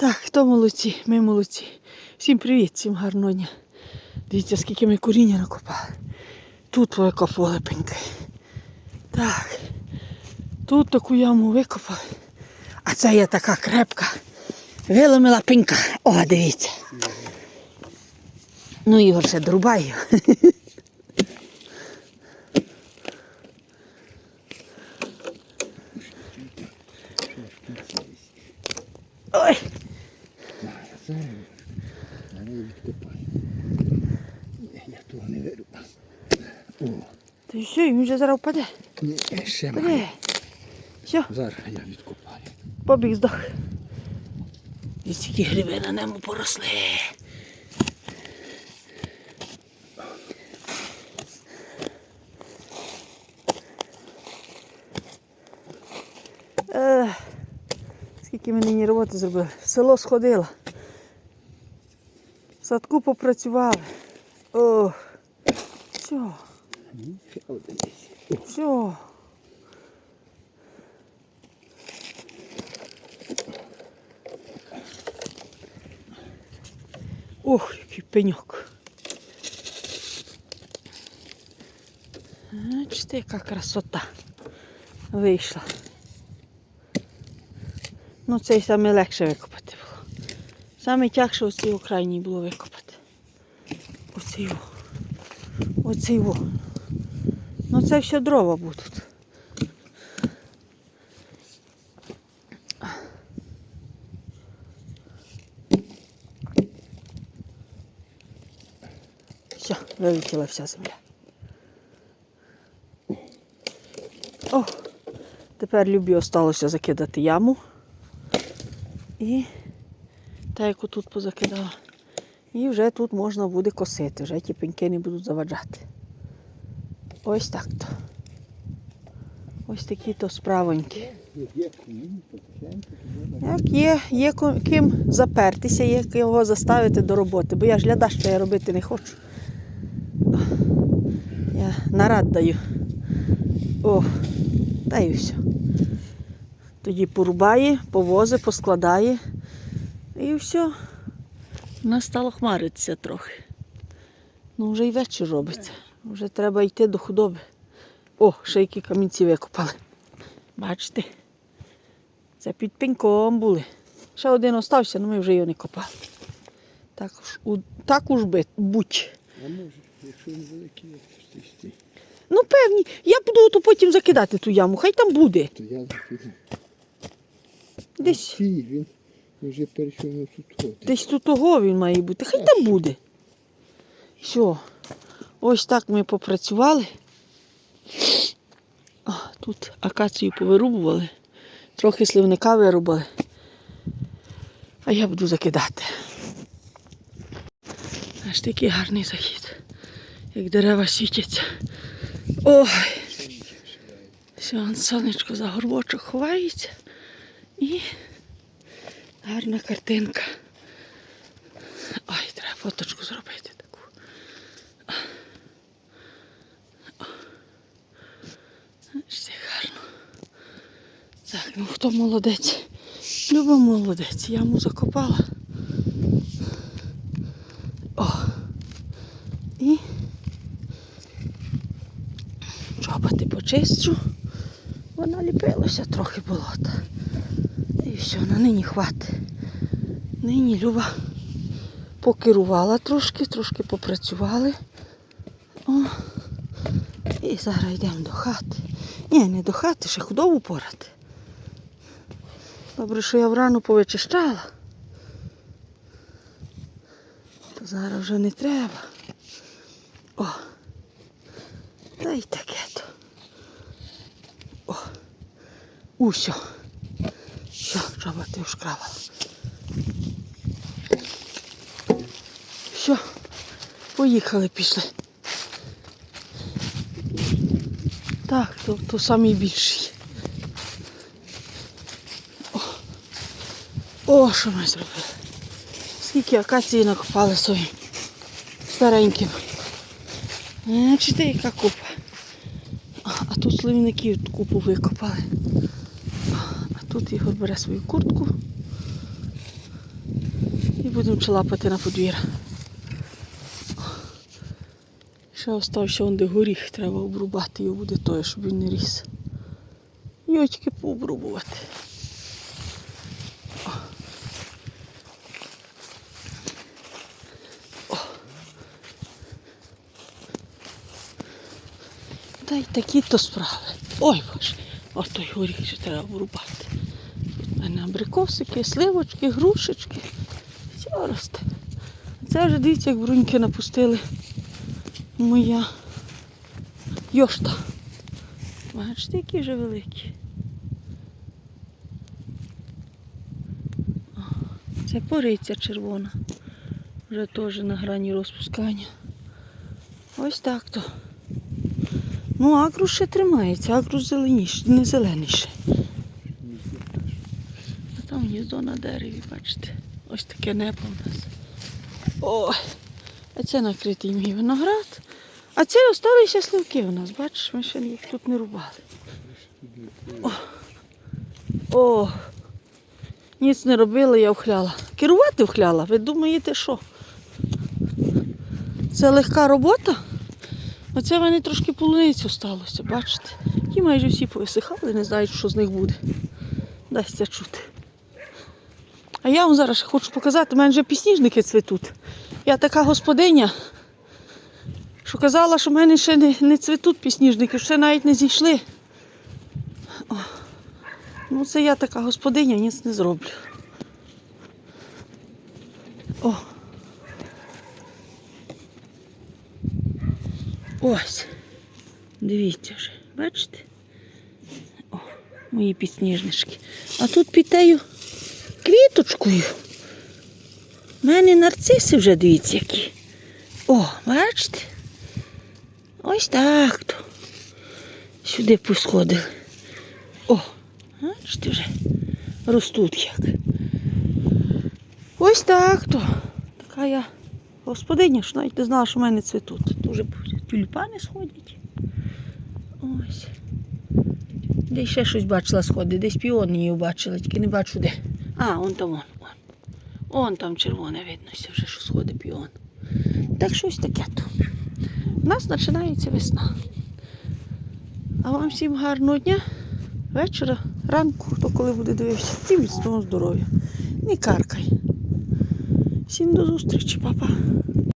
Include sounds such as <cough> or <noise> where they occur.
Так, хто молодці, ми молодці. Всім привіт, всім гарного дня. Дивіться, скільки ми коріння накопали. Тут викопали пеньки. Так. Тут таку яму викопали. А це є така крепка. Виломила пенька. О, дивіться. Ну, Ігор ще дорубає. <laughs> Ой, Зараз я відкопаю. Я того не вирубав. О, ти що, він вже зараз впаде. ні, ще. Впаде. Все, Зараз я відкопаю. побіг здох. І стільки гриби на ньому поросли. Скільки ми нині роботи зробили. В село сходила. Садку попрацювали. Ох. Все, все. Ох, який пеньок. Бачите, яка красота вийшла. Ну, цей саме легше викопати. Саме тягше оцей крайній було викопати. Оцей во. Оцей во. Ну це все дрова будуть. Все, вилетіла вся земля. О, тепер Любі осталося закидати яму. І та, яку тут позакидала. І вже тут можна буде косити, вже ті пеньки не будуть заваджати. Ось так то. Ось такі то справоньки. Як є, є ким запертися, є його заставити до роботи, бо я ж гляда, що я робити не хочу. Я нарад даю. О, та і все. Тоді порубає, повозить, поскладає. І все. У нас стало хмаритися трохи. Ну, вже й вечір робиться. Вже треба йти до худоби. О, ще які камінці викопали. Бачите? Це під пеньком були. Ще один остався, але ми вже його не копали. Так уж, у, так уж би, будь. А може, якщо він великий, як стій, Ну, певні, я буду то потім закидати ту яму, хай там буде. то я закину. Десь, він вже перейшов на тут. десь тут того він має бути. Хай там буде. Все. Ось так ми попрацювали. А, тут акацію повирубували, трохи сливника вирубали. А я буду закидати. Аж такий гарний захід, як дерева світяться. Ой. Все, сонечко за горбочок ховається. І гарна картинка. Ой, треба фоточку зробити таку. Як гарно. Так, ну хто молодець? Люба молодець. Яму закопала. О. І чоботи почищу. Вона ліпилася трохи болота. Все, на нині хватить. Нині Люба покерувала трошки, трошки попрацювали. О. І зараз йдемо до хати. Ні, не до хати, ще худобу порати. Добре, що я врану повичищала. То зараз вже не треба. О. Та й таке то. О. Усьо. Все, чоботи вшкравала. Все, поїхали пішли. Так, то, то самий більший. О, що ми зробили? Скільки акації накопали своїм стареньким. Бачите, яка купа. А тут сливників купу викопали. Тут Ігор бере свою куртку. і будемо чалапати на подвір'я. Ще остався он де горіх, треба обрубати його буде той, щоб він не ріс. Тільки пообрубувати. О. Та й такі то справи. Ой боже, ось той горіх що треба обрубати. Тут в мене абрикосики, сливочки, грушечки. Все росте. Це вже дивіться, як бруньки напустили. Моя йошта. Бачите, які вже великі. Це пориця червона. Вже теж на грані розпускання. Ось так то. Ну, агрус ще тримається, агрус зеленіший, не зеленіший. А там гніздо на дереві, бачите. Ось таке небо в нас. Ой, а це накритий мій виноград. А це залишилися сливки у нас, бачиш, ми ще їх тут не рубали. О, о, ніц не робила, я вхляла. Керувати вхляла, ви думаєте, що? Це легка робота? Оце в мене трошки полуницю сталося, бачите? Ті майже всі повисихали, не знають, що з них буде. Дасться чути. А я вам зараз хочу показати, в мене вже підсніжники цвітуть. Я така господиня, що казала, що в мене ще не, не цвітуть підсніжники, ще навіть не зійшли. О. Ну, це я така господиня, ніц не зроблю. Ось. Дивіться вже, бачите? О, мої підсніжнички. А тут під тею квіточкою. У мене нарциси вже дивіться які. О, бачите? Ось так то. Сюди посходили. О, бачите вже. Ростуть як. Ось так то. Така я господиня, що навіть не знала, що в мене цвітуть. Дуже тюльпани сходять. Ось. Десь ще щось бачила сходить, десь піонію бачила, тільки не бачу де. А, вон там вон. вон. Вон там червоне видно, вже що сходить піон. Так щось таке то. У нас починається весна. А вам всім гарного дня, вечора, ранку, хто коли буде дивитися. Всім міцного здоров'я. Не каркай. Всім до зустрічі, папа.